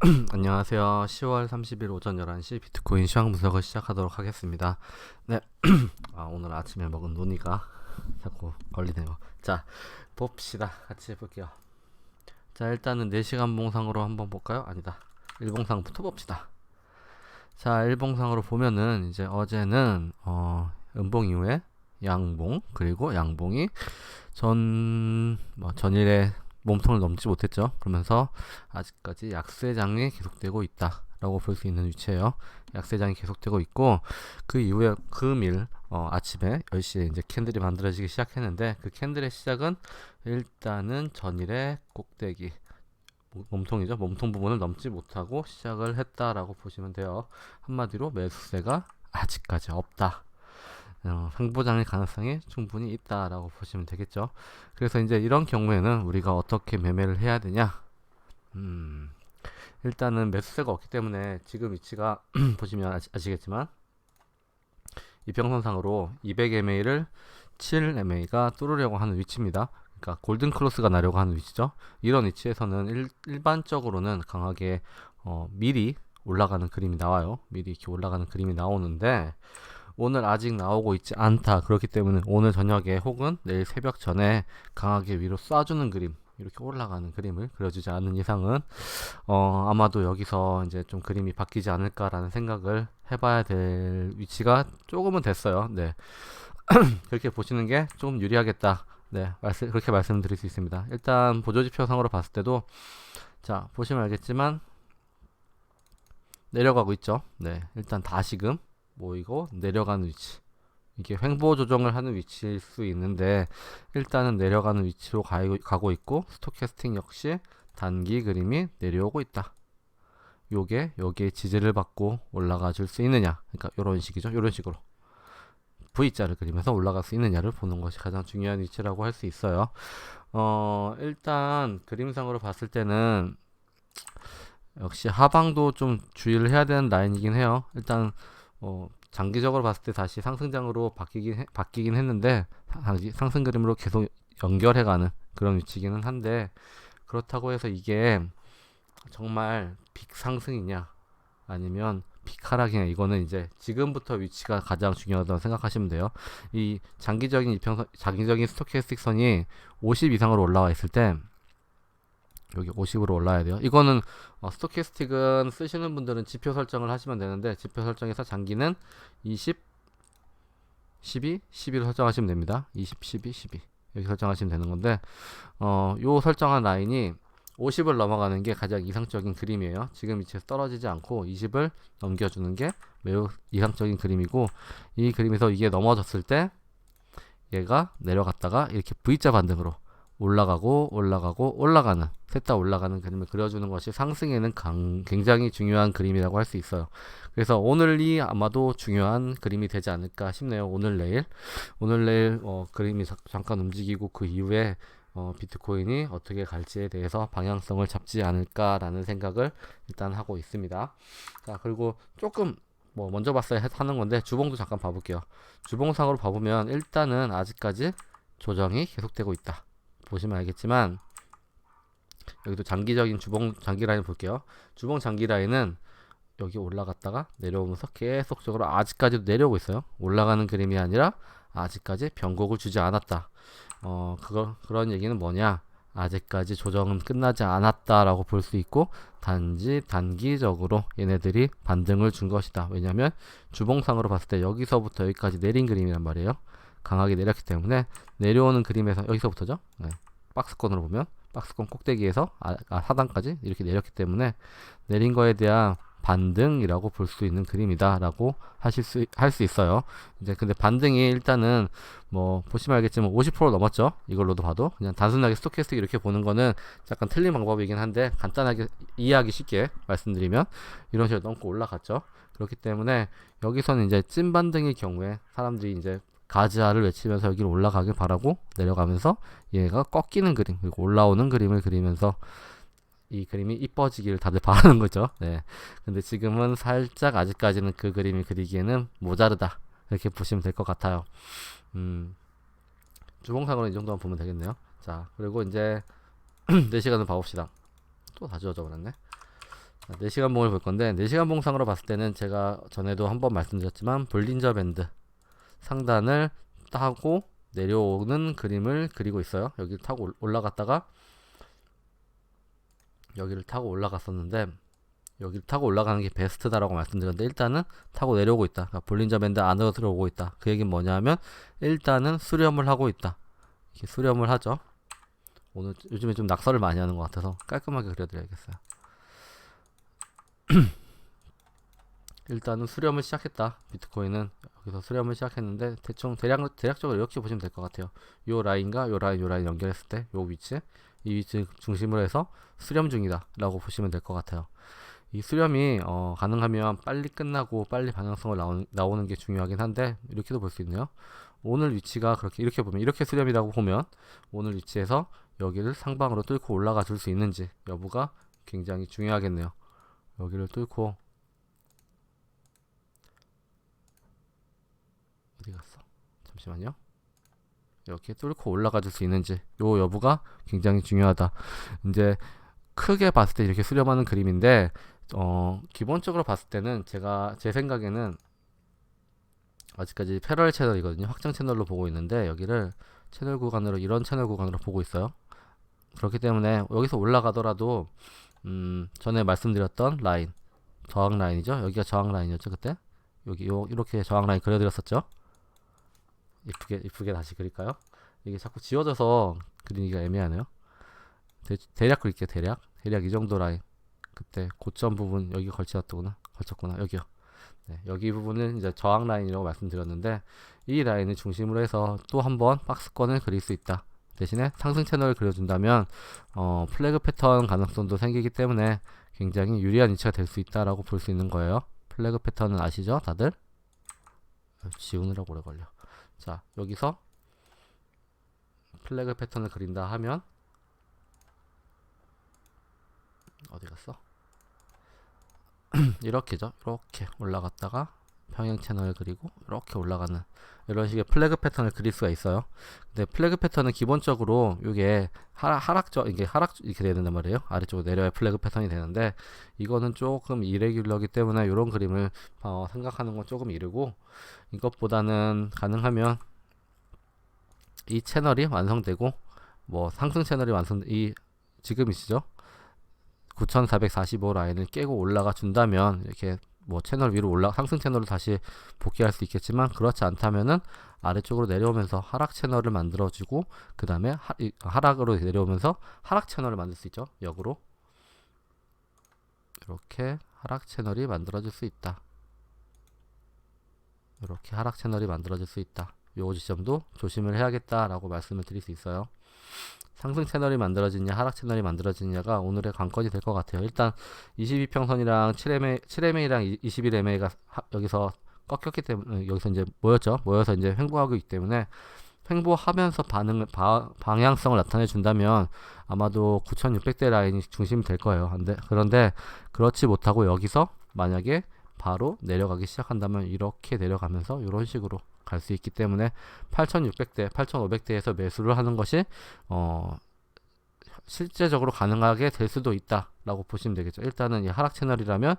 안녕하세요. 10월 30일 오전 11시 비트코인 시황 분석을 시작하도록 하겠습니다. 네. 아, 오늘 아침에 먹은 논의가 자꾸 걸리네요. 자, 봅시다. 같이 해볼게요. 자, 일단은 4시간 봉상으로 한번 볼까요? 아니다. 일봉상부터 봅시다. 자, 일봉상으로 보면은 이제 어제는 어, 음봉 이후에 양봉 그리고 양봉이 전 뭐 전일에 몸통을 넘지 못했죠. 그러면서 아직까지 약세장이 계속되고 있다 라고 볼 수 있는 위치예요. 약세장이 계속되고 있고 그 이후에 금일 어, 아침에 10시에 이제 캔들이 만들어지기 시작했는데 그 캔들의 시작은 일단은 전일의 꼭대기 몸통이죠. 몸통 부분을 넘지 못하고 시작을 했다라고 보시면 돼요. 한마디로 매수세가 아직까지 없다. 어, 상보장의 가능성이 충분히 있다라고 보시면 되겠죠. 그래서 이제 이런 경우에는 우리가 어떻게 매매를 해야 되냐? 음, 일단은 매수세가 없기 때문에 지금 위치가 보시면 아시, 아시겠지만 이평선상으로 200MA를 7MA가 뚫으려고 하는 위치입니다. 그러니까 골든 클로스가 나려고 하는 위치죠. 이런 위치에서는 일, 반적으로는 강하게 어, 미리 올라가는 그림이 나와요. 미리 이렇게 올라가는 그림이 나오는데 오늘 아직 나오고 있지 않다. 그렇기 때문에 오늘 저녁에 혹은 내일 새벽 전에 강하게 위로 쏴주는 그림 이렇게 올라가는 그림을 그려주지 않는 이상은 어, 아마도 여기서 이제 좀 그림이 바뀌지 않을까라는 생각을 해봐야 될 위치가 조금은 됐어요. 네. 그렇게 보시는 게 조금 유리하겠다. 네, 말씀, 그렇게 말씀드릴 수 있습니다. 일단 보조지표상으로 봤을 때도 자 보시면 알겠지만 내려가고 있죠. 네, 일단 다시금 모이고 내려가는 위치 이게 횡보 조정을 하는 위치일 수 있는데 일단은 내려가는 위치로 가고 있고 스토캐스팅 역시 단기 그림이 내려오고 있다. 요게 여기에 지지를 받고 올라가 줄 수 있느냐 그러니까 이런 식이죠. 이런 식으로 V자를 그리면서 올라갈 수 있느냐를 보는 것이 가장 중요한 위치라고 할 수 있어요. 어 일단 그림상으로 봤을 때는 역시 하방도 좀 주의를 해야 되는 라인이긴 해요. 일단 어, 장기적으로 봤을 때 다시 상승장으로 바뀌긴 해, 바뀌긴 했는데 상승 그림으로 계속 연결해가는 그런 위치기는 한데 그렇다고 해서 이게 정말 빅 상승이냐 아니면 빅 하락이냐 이거는 이제 지금부터 위치가 가장 중요하다고 생각하시면 돼요. 이 장기적인 이평선 장기적인 스토캐스틱 선이 50 이상으로 올라와 있을 때 여기 50으로 올라야 돼요. 이거는 어, 스토캐스틱은 쓰시는 분들은 지표 설정을 하시면 되는데 지표 설정에서 장기는 20, 12, 12로 설정하시면 됩니다. 20, 12, 12 여기 설정하시면 되는 건데 어, 요 설정한 라인이 50을 넘어가는 게 가장 이상적인 그림이에요. 지금 위치에서 떨어지지 않고 20을 넘겨주는 게 매우 이상적인 그림이고 이 그림에서 이게 넘어졌을 때 얘가 내려갔다가 이렇게 V자 반등으로 올라가고 올라가고 올라가는 셋 다 올라가는 그림을 그려주는 것이 상승에는 강, 굉장히 중요한 그림이라고 할 수 있어요. 그래서 오늘이 아마도 중요한 그림이 되지 않을까 싶네요. 오늘 내일 오늘 내일 어, 그림이 자, 잠깐 움직이고 그 이후에 어, 비트코인이 어떻게 갈지에 대해서 방향성을 잡지 않을까라는 생각을 일단 하고 있습니다. 자 그리고 조금 뭐 먼저 봤어야 하는 건데 주봉도 잠깐 봐볼게요. 주봉상으로 봐보면 일단은 아직까지 조정이 계속되고 있다. 보시면 알겠지만 여기도 장기적인 주봉 장기 라인 볼게요. 주봉 장기 라인은 여기 올라갔다가 내려오면서 계속적으로 아직까지도 내려오고 있어요. 올라가는 그림이 아니라 아직까지 변곡을 주지 않았다. 어, 그거, 그런 얘기는 뭐냐? 아직까지 조정은 끝나지 않았다라고 볼 수 있고 단지 단기적으로 얘네들이 반등을 준 것이다. 왜냐하면 주봉상으로 봤을 때 여기서부터 여기까지 내린 그림이란 말이에요. 강하게 내렸기 때문에 내려오는 그림에서 여기서부터죠. 네. 박스권으로 보면 박스권 꼭대기에서 아, 아, 하단까지 이렇게 내렸기 때문에 내린 거에 대한 반등이라고 볼 수 있는 그림이다라고 하실 수 할 수 있어요. 이제 근데 반등이 일단은 뭐 보시면 알겠지만 50% 넘었죠. 이걸로도 봐도 그냥 단순하게 스토캐스틱 이렇게 보는 거는 약간 틀린 방법이긴 한데 간단하게 이해하기 쉽게 말씀드리면 이런 식으로 넘고 올라갔죠. 그렇기 때문에 여기서는 이제 찐 반등의 경우에 사람들이 이제 가즈아를 외치면서 여기를 올라가길 바라고 내려가면서 얘가 꺾이는 그림 그리고 올라오는 그림을 그리면서 이 그림이 이뻐지기를 다들 바라는 거죠. 네. 근데 지금은 살짝 아직까지는 그 그림이 그리기에는 모자르다. 이렇게 보시면 될 것 같아요. 음. 주봉상으로 이 정도만 보면 되겠네요. 자, 그리고 이제 4시간을 봐봅시다. 또 다 지워져 버렸네. 자, 4시간 봉을 볼 건데 4시간 봉상으로 봤을 때는 제가 전에도 한번 말씀드렸지만 볼린저 밴드 상단을 타고 내려오는 그림을 그리고 있어요. 여기를 타고 올- 올라갔다가 여기를 타고 올라갔었는데 여기를 타고 올라가는 게 베스트다라고 말씀드렸는데 일단은 타고 내려오고 있다. 그러니까 볼린저 밴드 안으로 들어오고 있다. 그 얘기는 뭐냐면 일단은 수렴을 하고 있다. 이렇게 수렴을 하죠. 오늘 요즘에 좀 낙서를 많이 하는 것 같아서 깔끔하게 그려드려야겠어요. 일단은 수렴을 시작했다. 비트코인은 여기서 수렴을 시작했는데 대충 대략 대략적으로 이렇게 보시면 될 것 같아요. 요 라인과 요 라인, 요 라인 연결했을 때 요 위치, 이 위치 중심으로 해서 수렴 중이다라고 보시면 될 것 같아요. 이 수렴이 어, 가능하면 빨리 끝나고 빨리 방향성을 나오는, 나오는 게 중요하긴 한데 이렇게도 볼 수 있네요. 오늘 위치가 그렇게 이렇게 보면 이렇게 수렴이라고 보면 오늘 위치에서 여기를 상방으로 뚫고 올라가 줄 수 있는지 여부가 굉장히 중요하겠네요. 여기를 뚫고 어디 갔어? 잠시만요. 이렇게 뚫고 올라가 줄 수 있는지 요 여부가 굉장히 중요하다. 이제 크게 봤을 때 이렇게 수렴하는 그림인데 어 기본적으로 봤을 때는 제가 제 생각에는 아직까지 패럴 채널이거든요. 확장 채널로 보고 있는데 여기를 채널 구간으로 이런 채널 구간으로 보고 있어요. 그렇기 때문에 여기서 올라가더라도 음 전에 말씀드렸던 라인 저항 라인이죠. 여기가 저항 라인이었죠 그때 여기 요 이렇게 저항 라인 그려드렸었죠. 이쁘게 이쁘게 다시 그릴까요? 이게 자꾸 지워져서 그리기가 애매하네요. 대, 대략 그릴게요 대략 대략 이 정도 라인 그때 고점 부분 여기 걸쳐놨구나 걸쳤구나 여기요. 네, 여기 부분은 이제 저항 라인이라고 말씀드렸는데 이 라인을 중심으로 해서 또 한번 박스권을 그릴 수 있다. 대신에 상승 채널을 그려준다면 어, 플래그 패턴 가능성도 생기기 때문에 굉장히 유리한 위치가 될 수 있다라고 볼 수 있는 거예요. 플래그 패턴은 아시죠, 다들? 아, 지우느라고 오래 걸려. 자, 여기서 플래그 패턴을 그린다 하면 어디 갔어? 이렇게죠. 이렇게 올라갔다가 평행 채널을 그리고 이렇게 올라가는 이런 식의 플래그 패턴을 그릴 수가 있어요. 근데 플래그 패턴은 기본적으로 이게 하락, 하락적 이게 하락 이렇게 되야 된단 말이에요. 아래쪽으로 내려야 플래그 패턴이 되는데 이거는 조금 이레귤러기 때문에 이런 그림을 어, 생각하는 건 조금 이르고 이것보다는 가능하면 이 채널이 완성되고 뭐 상승 채널이 완성 이 지금이시죠? 9445 라인을 깨고 올라가 준다면 이렇게 뭐 채널 위로 올라 상승 채널로 다시 복귀할 수 있겠지만 그렇지 않다면은 아래쪽으로 내려오면서 하락 채널을 만들어주고 그 다음에 하락으로 내려오면서 하락 채널을 만들 수 있죠. 역으로. 이렇게 하락 채널이 만들어질 수 있다. 이렇게 하락 채널이 만들어질 수 있다. 요 지점도 조심을 해야겠다라고 말씀을 드릴 수 있어요 상승 채널이 만들어지냐 하락 채널이 만들어지냐가 오늘의 관건이 될 것 같아요. 일단 22평선이랑 7MA, 7MA랑 21MA가 여기서 꺾였기 때문에 여기서 이제 모였죠. 모여서 이제 횡보하고 있기 때문에 횡보하면서 반응을 바, 방향성을 나타내 준다면 아마도 9600대 라인이 중심이 될 거예요. 근데 그런데 그렇지 못하고 여기서 만약에 바로 내려가기 시작한다면 이렇게 내려가면서 이런 식으로 갈 수 있기 때문에 8600대, 8500대에서 매수를 하는 것이 어 실제적으로 가능하게 될 수도 있다라고 보시면 되겠죠. 일단은 이 하락 채널이라면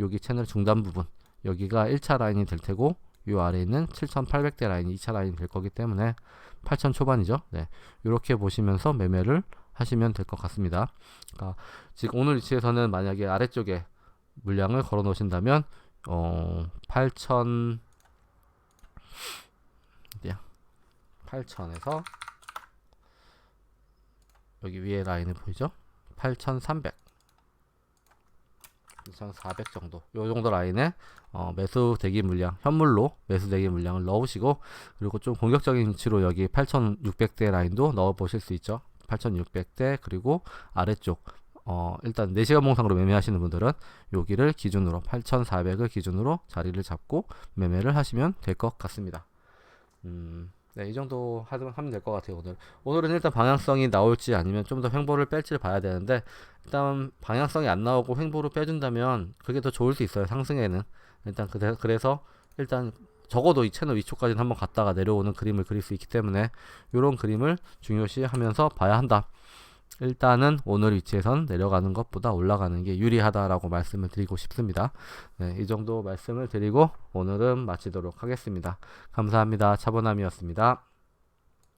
여기 채널 중단 부분 여기가 1차 라인이 될 테고 요 아래에 있는 7800대 라인이 2차 라인이 될 거기 때문에 8000 초반이죠. 네. 이렇게 보시면서 매매를 하시면 될 것 같습니다. 그러니까 지금 오늘 위치에서는 만약에 아래쪽에 물량을 걸어 놓으신다면 어, 8,000 어디야? 8,000에서 여기 위에 라인을 보이죠? 8,300 2,400 정도 요 정도 라인에 어, 매수 대기 물량 현물로 매수 대기 물량을 넣으시고 그리고 좀 공격적인 위치로 여기 8,600대 라인도 넣어 보실 수 있죠 8,600대 그리고 아래쪽 어, 일단 4시간 봉상으로 매매하시는 분들은 여기를 기준으로 8,400을 기준으로 자리를 잡고 매매를 하시면 될 것 같습니다. 음, 네, 이 정도 하면, 될 것 같아요, 오늘. 오늘은 일단 방향성이 나올지 아니면 좀 더 횡보를 뺄지를 봐야 되는데, 일단 방향성이 안 나오고 횡보를 빼준다면 그게 더 좋을 수 있어요, 상승에는. 일단 그래, 그래서 일단 적어도 이 채널 위쪽까지는 한번 갔다가 내려오는 그림을 그릴 수 있기 때문에 이런 그림을 중요시 하면서 봐야 한다. 일단은 오늘 위치에선 내려가는 것보다 올라가는 게 유리하다라고 말씀을 드리고 싶습니다. 네, 이 정도 말씀을 드리고 오늘은 마치도록 하겠습니다. 감사합니다. 차보남이었습니다.